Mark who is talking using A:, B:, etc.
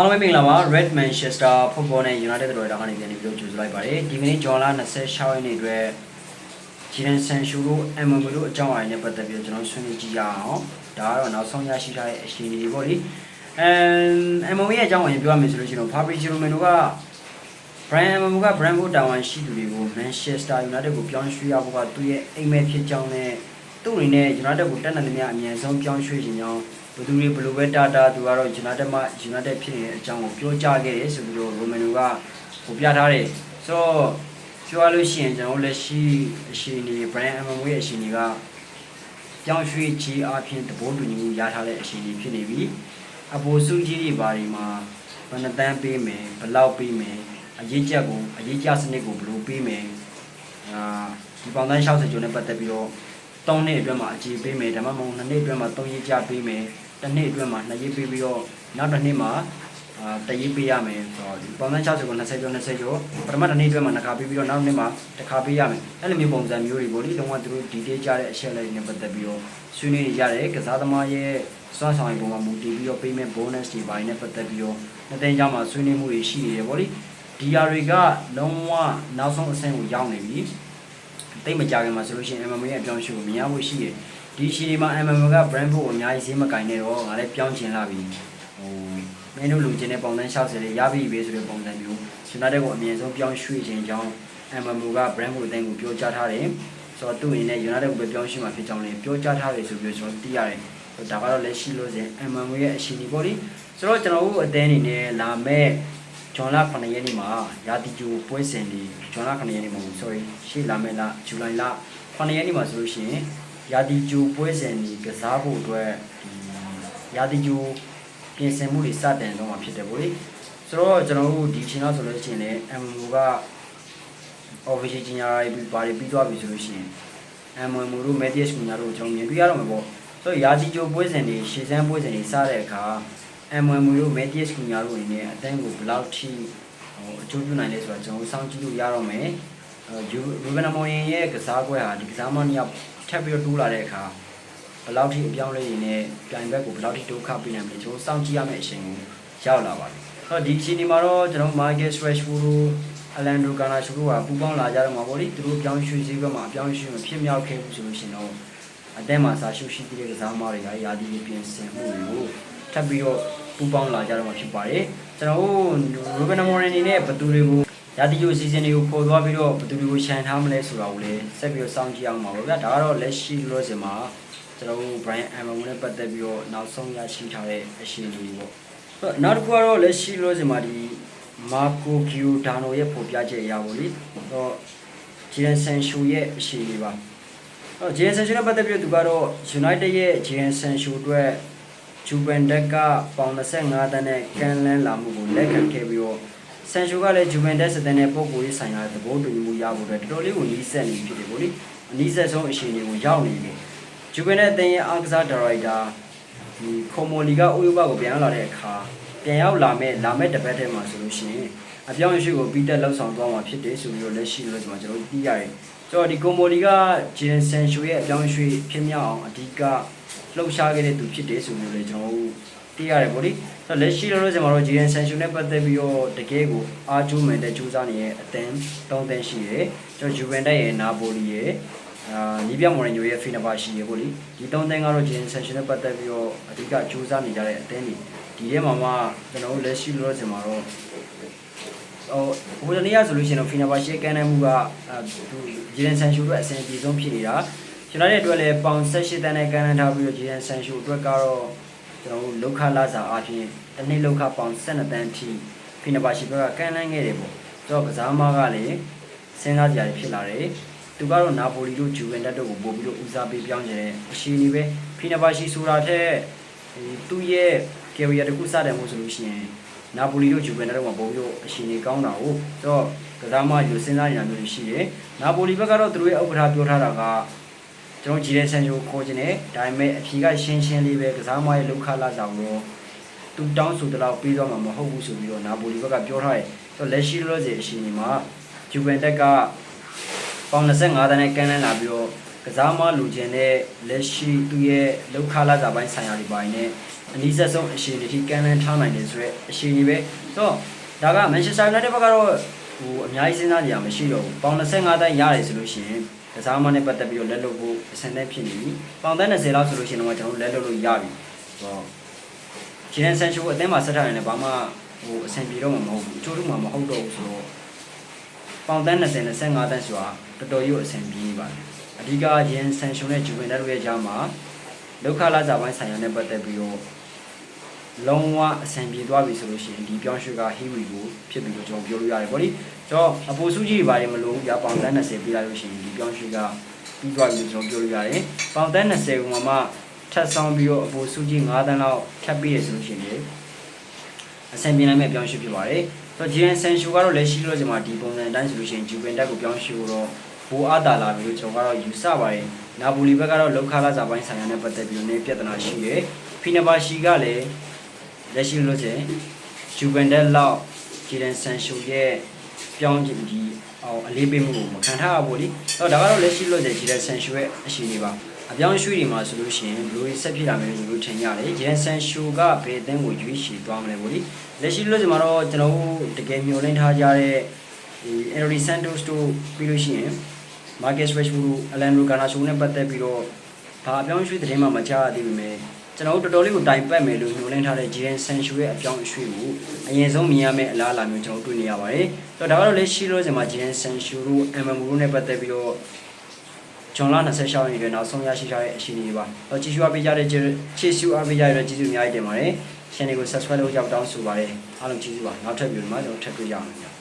A: အားလုံးပဲမင်္ဂလာပါ Red Manchester Football နဲ့ United တို့တာကနေပြန်ပြီးတော့ကြိုဆိုလိုက်ပါတယ်ဒီကနေ့ဂျွန်လာ26ရက်နေ့အတွက်ဂျီရန်ဆန်ရှူတို့ MM တို့အကြောင်းအရာနဲ့ပတ်သက်ပြီးတော့ကျွန်တော်ဆွေးနွေးကြည့်ရအောင်ဒါကတော့နောက်ဆုံးရရှိထားတဲ့အခြေအနေတွေပေါ့လေအမ် MM ရဲ့အကြောင်းအရာပြောရမယ်ဆိုလို့ရှိရင် Fabrizio Romano က Brian MM က Brentford တာဝန်ရှိသူတွေကို Manchester United ကိုပြောင်းရွှေ့ရဖို့ကသူ့ရဲ့အိမ်မက်ဖြစ်ကြောင်းနဲ့သူ့အနေနဲ့ United ကိုတက်နိုင်သမျှအမြန်ဆုံးပြောင်းရွှေ့ခြင်းကြောင်း ဘယ်သူတွေဘယ်လိုပဲတာတာသူကတော့ United မှာ United ဖြစ်နေတဲ့အကြောင်းကိုပြောကြားခဲ့တယ်ဆိုပြီးတော့ Romano ကဟိုပြထားတယ်ဆိုတော့ပြောရလို့ရှိရင်ကျွန်တော်လက်ရှိအရှင်နေ Brian MM ရဲ့အရှင်တွေကပြောင်းရွှေ့ခြင်းအပြင်တဘောတူညီမှုရထားတဲ့အရှင်တွေဖြစ်နေပြီအပေါ်စုကြီးတွေဘာတွေမှာဘယ်နှတန်းပေးမယ်ဘယ်လောက်ပေးမယ်အရေးချက်ကိုအရေးကြစနစ်ကိုဘယ်လိုပေးမယ်အာဒီပေါင်တန်း60ကျော်နဲ့ပတ်သက်ပြီးတော့3နှစ်အတွင်းမှာအခြေပေးမယ်ဒါမှမဟုတ်2နှစ်အတွင်းမှာ3ရေးကြပေးမယ် တစ်နှစ်အတွင်းမှာ2ရေးပေးပြီးတော့နောက်တစ်နှစ်မှာအာတရေးပေးရမယ်ဆိုတော့ဒီပေါင်တန်း60ကို20ကျော်20ကျော်ပထမတစ်နှစ်အတွင်းမှာတစ်ခါပေးပြီးတော့နောက်တစ်နှစ်မှာတစ်ခါပေးရမယ်အဲ့လိုမျိုးပုံစံမျိုးတွေပေါ့လေလုံးဝသူတို့ဒီတေးကြတဲ့အချက်လေးတွေနဲ့ပတ်သက်ပြီးတော့ဆွေးနွေးနေကြတယ်ကစားသမားရဲ့စွမ်းဆောင်ရည်ပုံမှာမူတည်ပြီးတော့ payment bonus တွေပိုင်းနဲ့ပတ်သက်ပြီးတော့နှစ်သိန်းကျောင်းမှာဆွေးနွေးမှုတွေရှိနေတယ်ပေါ့လေဒီယာတွေကလုံးဝနောက်ဆုံးအဆင့်ကိုရောက်နေပြီတိတ်မကြခင်မှာဆိုလို့ရှိရင် MMA ရဲ့အပြောင်းအရွှေ့ကိုမြင်ရဖို့ရှိတယ် ဒီရှီဒီမှာ MMA က Brentford ကိုအများကြီးဈေးမကင်နေတော့ငါလည်းပြောင်းချင်လာပြီဟိုမင်းတို့လူချင်းတဲ့ပုံစံ60လေးရပြီပဲဆိုတဲ့ပုံစံမျိုး United ကိုအမြင်ဆုံးပြောင်းရွှေ့ခြင်းကြောင့် MMA က Brentford အသင်းကိုပြောကြားထားတယ်ဆိုတော့သူ့အနေနဲ့ United ကိုပဲပြောင်းရွှေ့မှာဖြစ်ကြောင်းလည်းပြောကြားထားတယ်ဆိုပြီးတော့ကျွန်တော်သိရတယ်ဒါကတော့လက်ရှိလို့စဉ် MMA ရဲ့အရှိန်ဒီပေါ့လေဆိုတော့ကျွန်တော်တို့အသင်းအနေနဲ့လာမဲ့ဂျွန်လ9ရက်နေ့မှာရာတီဂျိုပွဲစဉ်ဒီဂျွန်လ9ရက်နေ့မဟုတ်ဘူး sorry ရှေ့လာမဲ့လဇူလိုင်လ9ရက်နေ့မှာဆိုလို့ရှိရင် ရာတီဂျိုပွဲစဉ်ဒီကစားဖို့အတွက်ဒီရာတီဂျိုပြင်ဆင်မှုတွေစတင်တော့မှာဖြစ်တယ်ပေါ့လေဆိုတော့ကျွန်တော်တို့ဒီချိန်တော့ဆိုလို့ရှိရင်လည်း MMO က official ကြီးညာရေးပြီးပါတယ်ပြီးသွားပြီဆိုလို့ရှိရင် MMO တို့ Medias ကညာတို့ကျွန်တော်မြင်တွေ့ရတော့မှာပေါ့ဆိုတော့ရာတီဂျိုပွဲစဉ်တွေရှေ့စမ်းပွဲစဉ်တွေစတဲ့အခါ MMO တို့ Medias ကညာတို့အနေနဲ့အတန်းကိုဘယ်လောက်ထိဟိုအကျိုးပြုနိုင်လဲဆိုတော့ကျွန်တော်စောင့်ကြည့်လို့ရတော့မယ်အဲရူဘန်မော်ရင်ရဲ့ကစားကွက်ဟာဒီကစားမနှစ်ယောက် ထပ်ပြီးတော့တိုးလာတဲ့အခါဘယ်လောက်ထိအပြောင်းလဲတွေနဲ့ပြိုင်ဘက်ကိုဘယ်လောက်ထိဒုက္ခပေးနိုင်မလဲကျွန်တော်စောင့်ကြည့်ရမယ့်အချိန်ကိုရောက်လာပါပြီ။အဲ့တော့ဒီအချိန်ဒီမှာတော့ကျွန်တော် Marcus Rashford တို့အလန်ဒိုကာနာရှူတို့ကပူပေါင်းလာကြတော့မှာပေါ့လေသူတို့ပြောင်းရွှေ့စည်းဘက်မှာအပြောင်းရွှေ့မဖြစ်မြောက်ခဲ့ဘူးဆိုလို့ရှိရင်တော့အတဲမှာစာရှုရှိတဲ့ကစားသမားတွေကယာဒီပြင်ဆင်မှုတွေကိုထပ်ပြီးတော့ပူပေါင်းလာကြတော့မှာဖြစ်ပါတယ်ကျွန်တော်တို့ရိုဘန်မော်ရင်နေနဲ့ဘသူတွေကို ရာတီယိုစီဇန်တွေကိုပေါ်သွားပြီးတော့ဘသူတွေကိုခြံထားမလဲဆိုတာကိုလည်းဆက်ပြီးတော့စောင့်ကြည့်အောင်ပါဗျာဒါကတော့လက်ရှိလို့စင်မှာကျွန်တော်တို့ Brian Amon နဲ့ပတ်သက်ပြီးတော့နောက်ဆုံးရရှိထားတဲ့အရှိန်တွေပေါ့နောက်တစ်ခုကတော့လက်ရှိလို့စင်မှာဒီမာကိုကီယိုဒါနိုရဲ့ဖော်ပြချက်အရာပေါ့လေတော့ဂျီရန်ဆန်ရှူရဲ့အရှိန်တွေပါတော့ဂျီရန်ဆန်ရှူနဲ့ပတ်သက်ပြီးတော့သူကတော့ United ရဲ့ဂျီရန်ဆန်ရှူအတွက်ဂျူဗန်တက်ကပေါင်25တန်းနဲ့ကန်လန်းလာမှုကိုလက်ခံခဲ့ပြီးတော့ ဆန်ရှူကလည်းဂျူဗန်တက်စတဲ့နဲ့ပုံကိုရေးဆိုင်ရာသဘောတူညီမှုရဖို့အတွက်တော်တော်လေးကိုနီးစပ်နေဖြစ်တယ်ပေါ့လေအနီးစပ်ဆုံးအခြေအနေကိုရောက်နေပြီဂျူဗန်တက်အသင်းရဲ့အားကစားဒါရိုက်တာဒီခိုမိုလီကအိုယိုဘကိုပြန်ရောက်လာတဲ့အခါပြန်ရောက်လာမဲ့လာမဲ့တပတ်ထဲမှာဆိုလို့ရှိရင်အပြောင်းအရွှေ့ကိုပြီးတက်လောက်ဆောင်သွားမှာဖြစ်တယ်ဆိုပြီးတော့လက်ရှိလို့ကျွန်တော်တို့သိရတယ်ကျွန်တော်ဒီကိုမိုလီကဂျင်ဆန်ရှူရဲ့အပြောင်းအရွှေ့ဖြစ်မြောက်အောင်အဓိကလှုပ်ရှားခဲ့တဲ့သူဖြစ်တယ်ဆိုပြီးတော့လည်းကျွန်တော်တို့ သိရတယ်ဗောလေဆိုတော့လက်ရှိလို့ကျွန်တော်တို့ဂျင်ဆန်ရှူနဲ့ပတ်သက်ပြီးတော့တကယ်ကိုအားကျိုးမယ်တဲ့ကြိုးစားနေရဲ့အသင်း၃သင်းရှိတယ်ကျွန်တော်ဂျူဗန်တက်ရဲ့နာပိုလီရဲ့အာနီးပြမော်ရင်ညိုရဲ့ဖီနဘာရှိရေပေါ့လေဒီ၃သင်းကတော့ဂျင်ဆန်ရှူနဲ့ပတ်သက်ပြီးတော့အဓိကကြိုးစားနေကြတဲ့အသင်းတွေဒီထဲမှာမှကျွန်တော်တို့လက်ရှိလို့ကျွန်တော်တို့ဟိုဟိုတနေ့ကဆိုလို့ရှိရင်တော့ဖီနာဘာရှေကန်နိုင်မှုကသူဂျီရန်ဆန်ရှူတို့အဆင်ပြေဆုံးဖြစ်နေတာကျွန်တော်တို့အတွက်လည်းပေါင်18တန်းနဲ့ကန်နိုင်ထားပြီးတော့ဂျီရန်ဆန်ရှူအတွက်ကတော့ ကျွန်တော်တို့လောက်ခလာစာအပြင်တစ်နေ့လောက်ခပေါင်12တန်းထိဖီနာဘာရှေဘက်ကကန်နိုင်ခဲ့တယ်ပေါ့ဆိုတော့ကစားမကလည်းစဉ်းစားကြရဖြစ်လာတယ်သူကတော့နာပိုလီတို့ဂျူဗန်တက်တို့ကိုပို့ပြီးတော့ဦးစားပေးပြောင်းနေတယ်အရှိနေပဲဖီနာဘာရှီဆိုတာထက်သူ့ရဲ့ career တခုစတယ်မို့ဆိုလို့ရှိရင်နာပိုလီတို့ဂျူဗန်တက်တို့မှာပုံပြီးတော့အရှင်ကြီးကောင်းတာဟုတ်တော့ကစားမယူစဉ်းစားနေတာမျိုးရှိတယ်နာပိုလီဘက်ကတော့သူတို့ရဲ့ဥက္ကဋ္ဌပြောထားတာက ကျွန်တော်ဂျီရဲဆန်ချိုခေါ်ခြင်းနဲ့ဒါပေမဲ့အဖြေကရှင်းရှင်းလေးပဲကစားမရဲ့လောက်ခလာဆောင်တော့သူတောင်းဆိုတလောက်ပြီးတော့မှမဟုတ်ဘူးဆိုပြီးတော့နာပိုလီဘက်ကပြောထားတယ်ဆိုတော့လက်ရှိလို့စီအရှင်ကြီးမှာဂျူဗန်တက်ကပေါင်25တန်းနဲ့ကန်လန်းလာပြီးတော့ကကစားမလူချင်းတဲ့လက်ရှိသူ့ရဲ့လောက်ခလာစာပိုင်းဆိုင်ရာတွေပိုင်းနဲ့အနည်းဆက်ဆုံးအခြေအနေထိကမ်းလှမ်းထားနိုင်တယ်ဆိုရက်အခြေအနေပဲဆိုတော့ဒါကမန်ချက်စတာယူနိုက်တက်ဘက်ကတော့ဟိုအများကြီးစဉ်းစားနေရမရှိတော့ဘူးပေါင်25တန်းရတယ်ဆိုလို့ရှိရင် ကစားမနဲ့ပတ်သက်ပြီးတော့လက်လွတ်ဖို့အဆင်သင့်ဖြစ်နေပြီပေါင်တန်း20လောက်ဆိုလို့ရှိရင်တော့ကျွန်တော်တို့လက်လွတ်လို့ရပြီဆိုတော့ဂျီနန်ဆန်ချိုကိုအသင်းမှာဆက်ထားရင်လည်းဘာမှဟိုအဆင်ပြေတော့မှာမဟုတ်ဘူးအချို့တို့မှမဟုတ်တော့ဘူးဆိုတော့ပေါင်တန်း20 25တန်းဆိုတာတော်တော်ကြီးအဆင်ပြေပါတယ်အဓိကရင်းဆန်ရှုံနဲ့ဂျူဝင်တက်တို့ရဲ့ကြားမှာလောက်ခလာစာပိုင်းဆိုင်ရာနဲ့ပတ်သက်ပြီးတော့ လုံးဝအဆင်ပြေသွားပြီဆိုလို့ရှိရင်ဒီပြောင်းရွှေ့ကဟီဝီကိုဖြစ်ပြီးတော့ကျွန်တော်ပြောလို့ရတယ်ဗောလေကျွန်တော်အပူစုကြီးတွေပါတယ်မလို့ဘူးကြာပေါင်တန်း20ပြလိုက်လို့ရှိရင်ဒီပြောင်းရွှေ့ကပြီးသွားပြီလို့ကျွန်တော်ပြောလို့ရတယ်ပေါင်တန်း20ကိုမှထပ်ဆောင်ပြီးတော့အပူစုကြီး9တန်းလောက်ဖြတ်ပြီးရဆိုလို့ရှိရင်အဆင်ပြေနိုင်မဲ့ပြောင်းရွှေ့ဖြစ်ပါတယ်ဆိုတော့ဂျီန်ဆန်ရှူကတော့လက်ရှိလို့ကျွန်မဒီပုံစံအတိုင်းဆိုလို့ရှိရင်ဂျူဝင်တက်ကိုပြောင်းရွှေ့တော့ဘူအားတာလာပြီလို့ကျွန်တော်ကတော့ယူဆပါတယ်နာပိုလီဘက်ကတော့လောက်ခလာစာပိုင်းဆိုင်ရာနဲ့ပတ်သက်ပြီးတော့နေပြဿနာရှိတယ်ဖီနဘာရှီကလည်း လက်ရှိလို့ချင်းဂျူဝင်တက်လောက်ဂျီန်ဆန်ရှူရဲ့ပြောင်းကြည့်ဒီအောင်အလေးပေးမှုကိုမခံထားရဘူးလीအဲ့တော့ဒါကတော့လက်ရှိလို့ချင်းဂျီန်ဆန်ရှူရဲ့အရှိနေပါအပြောင်းရွှေ့တွေမှာဆိုလို့ရှိရင်ဘလူးဆက်ဖြစ်လာမယ်လို့ထင်ရတယ်ဂျီန်ဆန်ရှူကဘယ်အသင်းကိုရွေးချယ်သွားမလဲဗောလीလက်ရှိလို့ချင်းမှာတော့ကျွန်တော်တို့တကယ်မျှော်လင့်ထားကြတဲ့ဒီ Henry Santos တို့ပြီးလို့ရှိရင် Marcus Rashford တို့ Alan Garnacho နဲ့ပတ်သက်ပြီးတော့ဘာအပြောင်းအရွှေ့သတင်းမှမကြားရသေးပေမဲ့ ကျွန်တော်တို့တော်တော်လေးကိုတိုင်ပတ်မယ်လို့ညွှန်လင်းထားတဲ့ Jadon Sancho ရဲ့အပြောင်းအရွှေ့ကိုအရင်ဆုံးမြင်ရမယ့်အလားအလာမျိုးကျွန်တော်တို့တွေ့နေရပါတယ်။ဆိုတော့ဒါကတော့လက်ရှိလို့ဒီမှာ Jadon Sancho တို့ MMU တို့နဲ့ပတ်သက်ပြီးတော့ဂျွန်လာ26ရက်နေ့တွင်နောက်ဆုံးရရှိထားတဲ့အရှိန်တွေပါ။တော့ကြည့်ရှုအားပေးကြတဲ့ချစ်ရှုအားပေးကြတဲ့ကျေးဇူးအများကြီးတင်ပါတယ်။ channel ကို subscribe လုပ်ကြအောင်တောင်းဆိုပါတယ်။အားလုံးကျေးဇူးပါ။နောက်ထပ်ဗီဒီယိုမှာကျွန်တော်ထပ်တွေ့ရအောင်။